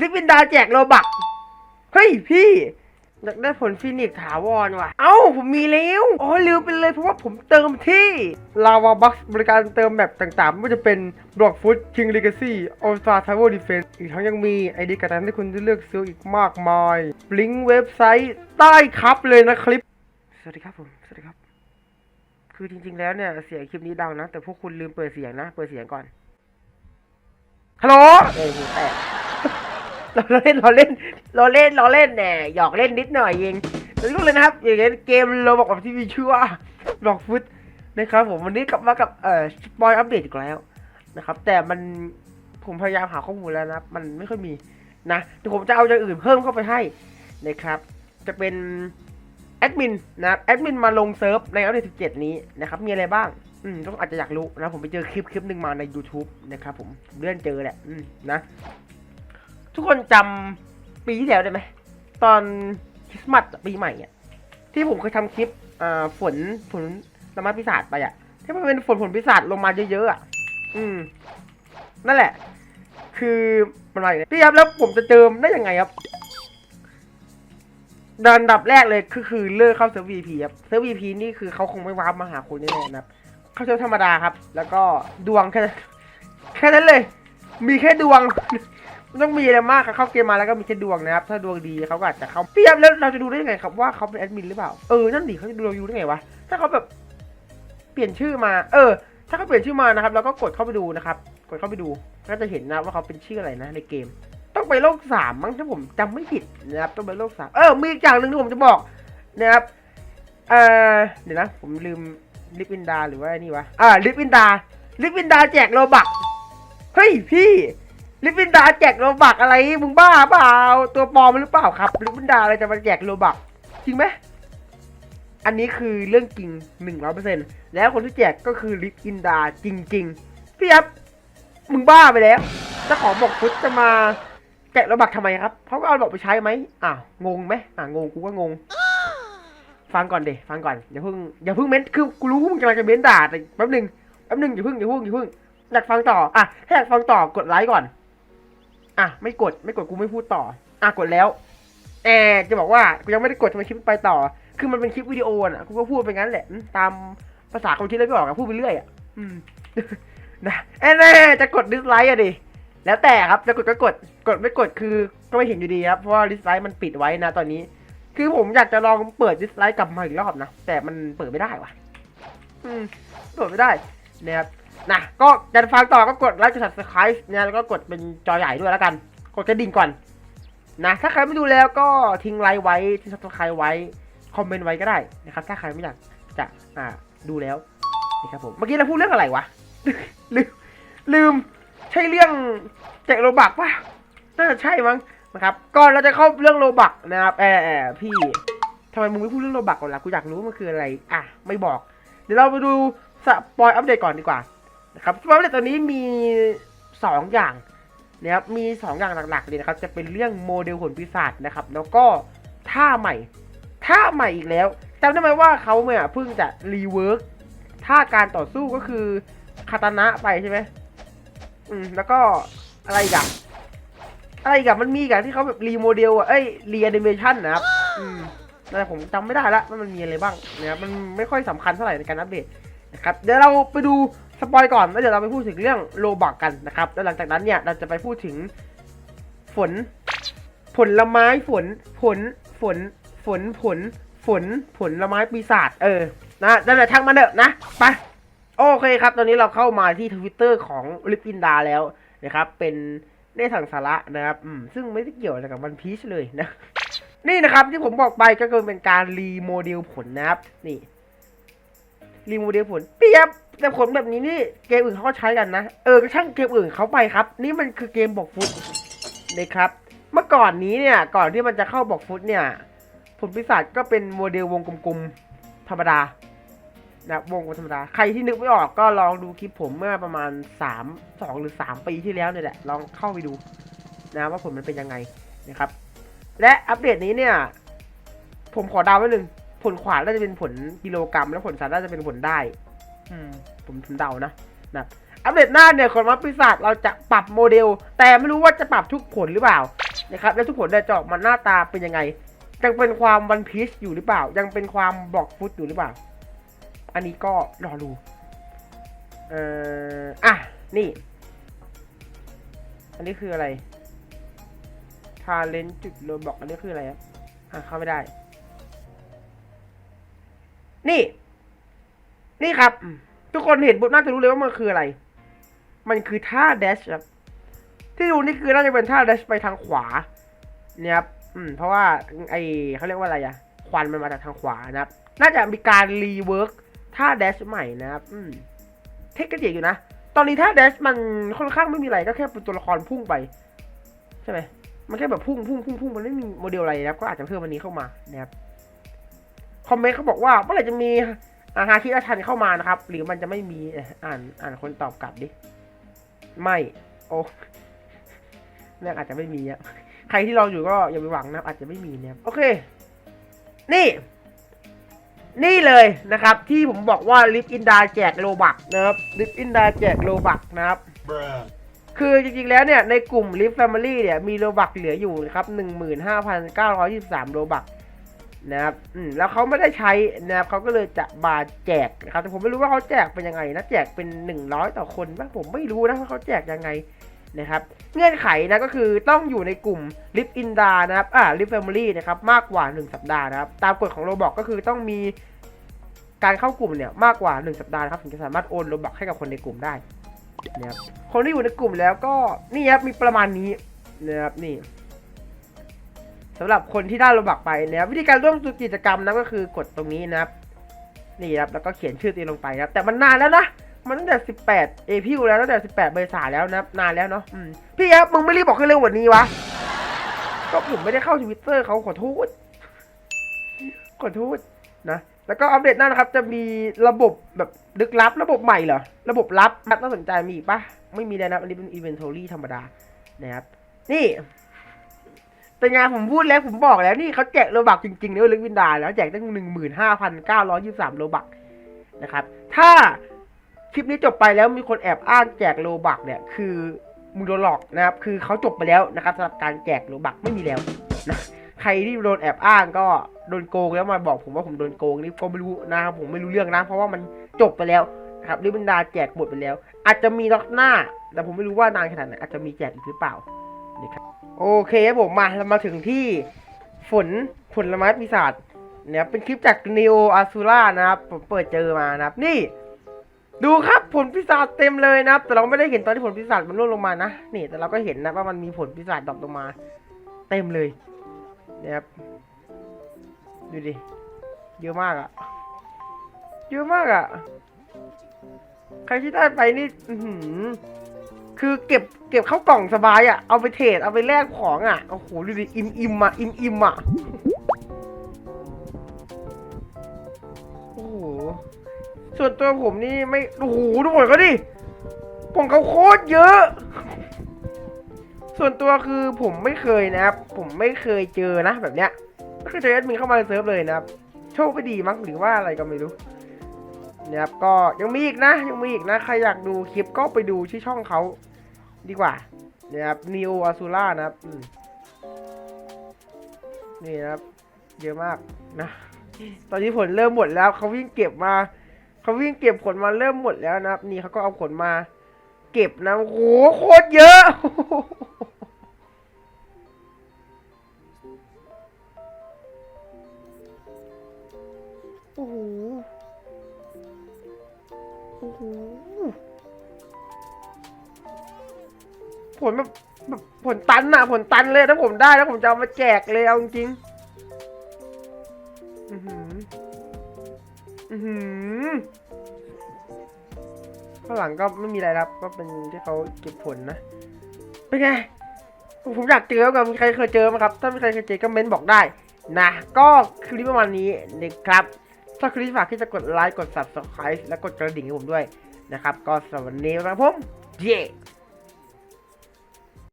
ลิปวินดาแจกโลบักเฮ้ยพี่อยากได้ผลฟินิกถาวรว่ะ เอ้า ผมมีแล้วอ๋อลืมไปเลยเพราะว่าผมเติมที่ลาวาบัคบริการเติมแบบต่างๆ ไม่ว่าจะเป็นบล็อกฟุตคิงเลกาซี่ออสตาทาวเวอร์ดีเฟนส์อีกทั้งยังมีไอเดียการ์ดให้คุณได้เลือกซื้ออีกมากมายลิงก์เว็บไซต์ใต้ครับเลยนะคลิป สวัสดีครับผม สวัสดีครับ คือจริงๆแล้วเนี่ย เสียงคลิปนี้ดังนะ แต่พวกคุณลืมเปิดเสียงนะ เปิดเสียงก่อนฮัลโหลเอ้ยหูแตก เราเล่นเราเล่นเราเล่นเราเล่นแหน่หยอกเล่นนิดหน่อยเองแล้วก็เลยนะครับอย่างเงี้ยเกมเราบอกกับที่มีชื่อว่าบล็อกฟุตนะครับผมวันนี้กลับมากับเอ่อสปอยอัปเดตอีกแล้วนะครับ แต่มันผมพยายามหาข้อมูลแล้วนะมันไม่ค่อยมีนะเดี๋ยวผมจะเอาอย่างอื่นเพิ่มเข้าไปให้นะครับ จะเป็นแอดมินนะแอดมินมาลงเซิร์ฟในอัปเดต17 นี้นะครับ มีอะไรบ้าง อืมต้องอาจจะอยากรู้นะ ผมไปเจอคลิปคลิปหนึ่งมาใน YouTube นะครับผมเลื่อนเจอแหละ อืมนะ ทุกคนจำปีที่แล้วได้ไหม ตอนคริสต์มาสปีใหม่อะที่ผมเคยทำคลิปอ่าฝนฝนน้ำมันพิศาจไปอะที่มันเป็นฝนฝนพิศาจลงมาเยอะๆอะ อืม นั่นแหละ คือมันอะไรเนี่ยพี่ครับแล้วผมจะเติมได้ยังไงครับดันดับแรกเลยคือคือเลิกเข้าเซิร์ฟ VP ครับเซิร์ฟ VP นี่คือเขาคงไม่วาร์ปมาหาคุณแน่ๆนครับ เข้าเซิร์ฟธรรมดาครับ แล้วก็ดวงแค่แค่นั้นเลย มีแค่ดวง ไม่ต้องมีอะไรมากครับเข้าเกมมาแล้วก็มีแค่ดวงนะครับ ถ้าดวงดีเขาก็อาจจะเข้าพี่ครับแล้วเราจะดูได้ยังไงครับว่าเขาเป็นแอดมินหรือเปล่า เออ นั่นดิเขาจะดูเราอยู่ได้ไงวะ ถ้าเขาแบบเปลี่ยนชื่อมา เออ ถ้าเขาเปลี่ยนชื่อมานะครับเราก็กดเข้าไปดูนะครับ กดเข้าไปดู ก็จะเห็นนะว่าเขาเป็นชื่ออะไรนะในเกม ต้องไปโลกสามมั้งถ้าผมจำไม่ผิดนะครับ ต้องไปโลกสามเออ มีอีกอย่างหนึ่งที่ผมจะบอกนะครับ เออเดี๋ยวนะ ผมลืมลิปวินดาหรือว่านี่วะ อ่า ลิปวินดา ลิปวินดาแจกโลบัก เฮ้ยพี่ ลิปวินดาแจกโลบักอะไรมึงบ้าเปล่าตัวปลอมหรือเปล่าครับลิปวินดาอะไรจะมาแจกโลบักจริงไหมอันนี้คือเรื่องจริงหนึ่งร้อยเปอร์เซ็นต์แล้วคนที่แจกก็คือลิปวินดาจริง ๆ พี่ครับมึงบ้าไปแล้วเจ้าของบอกฟุตจะมาแจกโลบักทำไมครับเขาก็เอาบอกไปใช้ไหมอ้าวงงไหมอ่างงกูก็งง ฟังก่อนเดฟังก่อนอย่าเพิ่งอย่าเพิ่งเม้นคือกูรู้ว่ามึงกำลังจะเม้นด่าแต่แป๊บหนึ่งแป๊บหนึ่งอย่าเพิ่งอย่าเพิ่งอย่าเพิ่งอยากฟังต่ออะถ้าอยากฟังต่อกดไลค์ก่อน อะไม่กดไม่กดกูไม่พูดต่อ อะกดแล้วแอบจะบอกว่ากูยังไม่ได้กดทำไมคลิปไปต่อ คือมันเป็นคลิปวิดีโอน่ะกูก็พูดไปงั้นแหละตามภาษาคนที่เล่นไม่ออกอะพูดไปเรื่อยอะอืมนะแอนแน่จะกดดิสไลค์อะดิแล้วแต่ครับจะกดก็กดกดไม่กดคือก็ไม่เห็นอยู่ดีครับเพราะว่าดิสไลค์มันปิดไว้นะตอนนี้ คือผมอยากจะลองเปิดดิสไลค์กลับมาอีกรอบนะแต่มันเปิดไม่ได้ว่ะ อืมเปิดไม่ได้นะครับ นะก็จะฟังต่อก็กดไลค์กด subscribe เนี่ยแล้วก็กดเป็นจอใหญ่ด้วยแล้วกัน กดกระดิ่งก่อนนะถ้าใครไม่ดูแล้วก็ทิ้งไลค์ไว้ทิ้ง subscribe ไว้คอมเมนต์ไว้ก็ได้นะครับ ถ้าใครไม่อยากจะอ่าดูแล้วนะครับผมเมื่อกี้เราพูดเรื่องอะไรวะลืมลืมใช่เรื่องแจกโลบักปะน่าจะใช่มั้งนะครับก่อนเราจะเข้าเรื่องโลบักนะครับแอบแอบพี่ทำไมมึงไม่พูดเรื่องโลบักก่อนล่ะกูอยากรู้มันคืออะไร อะ ไม่บอก เดี๋ยวเราไปดูสปอยอัปเดตก่อนดีกว่า นะครับสปอยอัปเดตตอนนี้มีสองอย่างนะครับมีสองอย่างหลักๆเลยนะครับ จะเป็นเรื่องโมเดลผลปีศาจนะครับ แล้วก็ท่าใหม่ ท่าใหม่อีกแล้วจำได้ไหมว่าเขาเนี่ยเพิ่งจะรีเวิร์กท่าการต่อสู้ก็คือคาตานะไปใช่ไหมอืมแล้วก็อะไรกอะอะไรกอะมันมีกอะที่เขาแบบรีโมเดลอะเอ้ยรีแอนิเมชันนะครับ อืมแต่ผมจำไม่ได้ละว่ามันมีอะไรบ้างนะครับมันไม่ค่อยสำคัญเท่าไหร่ในการอัปเดตนะครับเดี๋ยวเราไปดู สปอยก่อนแล้วเดี๋ยวเราไปพูดถึงเรื่องโลบักกันนะครับ แล้วหลังจากนั้นเนี่ยเราจะไปพูดถึงฝน ผลไม้ฝน ผล ฝน ฝน ผล ฝน ผลไม้ปีศาจ เออ นะนั่นแหละช่างมันเถอะนะ ไป โอเคครับ ตอนนี้เราเข้ามาที่ทวิตเตอร์ของลิปอินดาแล้วนะครับ เป็นเนสั่งสาระนะครับ อืม ซึ่งไม่ได้เกี่ยวอะไรกับวันพีชเลยนะ นี่นะครับที่ผมบอกไปก็คือเป็นการรีโมเดลผลนะครับ นี่ รีโมเดลผล เปียบ แต่ผลแบบนี้นี่เกมอื่นเขาก็ใช้กันนะ เออช่างเกมอื่นเขาไปครับ นี่มันคือเกมบอกฟุตนะครับ เมื่อก่อนนี้เนี่ย ก่อนที่มันจะเข้าบอกฟุตเนี่ยผลปีศาจก็เป็นโมเดลวงกลมๆธรรมดานะวงกลมธรรมดา ใครที่นึกไม่ออกก็ลองดูคลิปผมเมื่อประมาณสามสองหรือสามปีที่แล้วเนี่ยแหละ ลองเข้าไปดูนะว่าผลมันเป็นยังไงนะครับ และอัปเดตนี้เนี่ย ผมขอดาวไว้หนึ่งผลขวาน่าจะเป็นผลกิโลกรัม แล้วผลซ้ายน่าจะเป็นผลได้ อืมผมผมเดานะนะอัปเดตหน้าเนี่ยคนมาปีศาจเราจะปรับโมเดล แต่ไม่รู้ว่าจะปรับทุกผลหรือเปล่านะครับแล้วทุกผลเนี่ยจะออกมาหน้าตาเป็นยังไงยังเป็นความวันพีชอยู่หรือเปล่า ยังเป็นความบล็อกฟุตอยู่หรือเปล่า อันนี้ก็รอดูเอ่ออะนี่ อันนี้คืออะไรทาเลนจุดโรบอกอันนี้คืออะไรครับอะเข้าไม่ได้ นี่ นี่ครับ ทุกคนเห็นปุ๊บน่าจะรู้เลยว่ามันคืออะไร มันคือท่าเดชครับที่ดูนี่คือน่าจะเป็นท่าเดชไปทางขวา เนี่ยครับอืมเพราะว่าไอเขาเรียกว่าอะไรอะควันมันมาจากทางขวานะครับ น่าจะมีการรีเวิร์กท่าเดชใหม่นะครับ อืมเทคก็เจ๋งอยู่นะ ตอนนี้ท่าเดชมันค่อนข้างไม่มีอะไรก็แค่เป็นตัวละครพุ่งไปใช่ไหมมันแค่แบบพุ่งพุ่งพุ่งพุ่งมันไม่มีโมเดลอะไรนะครับ ก็อาจจะเพิ่มวันนี้เข้ามานะครับ คอมเมนต์เขาบอกว่าเมื่อไหร่จะมี อาฮาคิอาชันเข้ามานะครับ หรือมันจะไม่มีเอ่ออ่านอ่านคนตอบกลับดิ ไม่โอ้เนี่ยอาจจะไม่มีอะใครที่รออยู่ก็อย่าไปหวังนะครับอาจจะไม่มีนะครับโอเค นี่ นี่เลยนะครับ ที่ผมบอกว่าลิฟอินดาแจกโลบักนะครับลิฟอินดาแจกโลบักนะครับ Bruh. คือจริงๆแล้วเนี่ยในกลุ่ม Lift Family เนี่ยมีโลบักเหลืออยู่นะครับ15,923โลบัก นะครับอืมแล้วเขาไม่ได้ใช้นะครับเขาก็เลยจะมาแจกนะครับแต่ผมไม่รู้ว่าเขาแจกเป็นยังไงนะแจกเป็น 100 ต่อคนป่ะผมไม่รู้นะว่าเขาแจกยังไงนะครับเงื่อนไขนะก็คือต้องอยู่ในกลุ่ม Lift in d a นะครับอ่า Lift Family นะครับมากกว่า 1 สัปดาห์นะครับตามกฎของโลบอกก็คือต้องมีการเข้ากลุ่มเนี่ยมากกว่า 1 สัปดาห์นะครับถึงจะสามารถโอนโลบอกให้กับคนในกลุ่มได้นะครับคนที่อยู่ในกลุ่มแล้วก็นี่ครับมีประมาณนี้นะครับนี่ สำหรับคนที่ได้โลบักไปนะครับวิธีการร่วมกิจกรรมนะก็คือกดตรงนี้นะครับนี่ครับแล้วก็เขียนชื่อตัวเองลงไปนะครับแต่มันนานแล้วนะมันตั้งแต่ 18 เอพิวแล้วตั้งแต่ 18 เมษาแล้วนะนานแล้วเนาะพี่ครับมึงไม่รีบบอกให้เร็วกว่านี้วะก็ผมไม่ได้เข้าทวิตเตอร์เขาขอโทษขอโทษนะแล้วก็อัปเดตหน้านะครับ จะมีระบบแบบลึกลับ ระบบใหม่เหรอ ระบบลับน่าสนใจมีอีกปะไม่มีเลยนะอันนี้เป็นอีเวนทอรี่ธรรมดานะครับนี่ เป็นไงผมพูดแล้วผมบอกแล้วนี่เขาแจกโลบักจริงๆเนี่ยลึกวินดาแล้วแจกตั้งหนึ่งหมื่นห้าพันเก้าร้อยยี่สิบสามโลบักนะครับ ถ้าคลิปนี้จบไปแล้วมีคนแอบอ้างแจกโลบักเนี่ย คือมึงโดนหลอกนะครับ คือเขาจบไปแล้วนะครับสำหรับการแจกโลบักไม่มีแล้วนะใครที่โดนแอบอ้างก็โดนโกงแล้วมาบอกผมว่าผมโดนโกงนี่ก็ไม่รู้นะครับผมไม่รู้เรื่องนะเพราะว่ามันจบไปแล้วนะครับลิบรรดาแจกหมดไปแล้ว อาจจะมีล็อกหน้า แต่ผมไม่รู้ว่านานขนาดไหนอาจจะมีแจกอีกหรือเปล่านะครับ โอเคครับผมมาเรามาถึงที่ฝนผลไม้ปีศาจเนี่ยเป็นคลิปจาก Neo Azura นะครับ ผมเปิดเจอมานะครับ นี่ ดูครับผลปีศาจเต็มเลยนะครับ แต่เราไม่ได้เห็นตอนที่ผลปีศาจมันร่วงลงมานะนี่แต่เราก็เห็นนะว่ามันมีผลปีศาจดรอปลงมา เต็มเลยเนี่ยครับดูดิเยอะมากอะเยอะมากอะใครที่ได้ไปนี่ อือหือ คือเก็บเก็บเข้ากล่องสบายอะเอาไปเทรดเอาไปแลกของอะโอ้โหดูดิอิ่มอิ่มอะอิ่มอิ่มอะ โอ้โห ส่วนตัวผมนี่ไม่ โอ้โหทุกคนก็ดิผมเขาโคตรเยอะ ส่วนตัวคือผมไม่เคยนะครับ ผมไม่เคยเจอนะแบบเนี้ยก็คือเจอแอดมินเข้ามาในเซิร์ฟเลยนะครับ โชคไม่ดีมั้งหรือว่าอะไรก็ไม่รู้ นะครับก็ยังมีอีกนะ ยังมีอีกนะ ใครอยากดูคลิปก็ไปดูที่ช่องเขาดีกว่านะครับ Neo Azura นะครับนี่นะครับ เยอะมากนะ ตอนนี้ผลเริ่มหมดแล้วเขาวิ่งเก็บมาเขาวิ่งเก็บผลมาเริ่มหมดแล้วนะครับ นี่เขาก็เอาผลมา เก็บนะโอ้โหโคตรเยอะ อ้โหผลแบบแบบผลตันอะผลตันเลยถ้าผมได้แล้วผมจะเอามาแจกเลยเอาจริงอือหืออือหือข้างหลังก็ไม่มีอะไรครับ ก็เป็นที่เขาเก็บผลนะเป็นไงผมอยากเจอกับมีใครเคยเจอไหมครับ ถ้ามีใครเคยเจอก็เม้นบอกได้ นะ ก็คลิปประมาณนี้นะครับ ถ้าคลิปฝากที่จะกดไลค์กด subscribe และกดกระดิ่งให้ผมด้วยนะครับ ก็สำหรับวันนี้นะครับผมเย้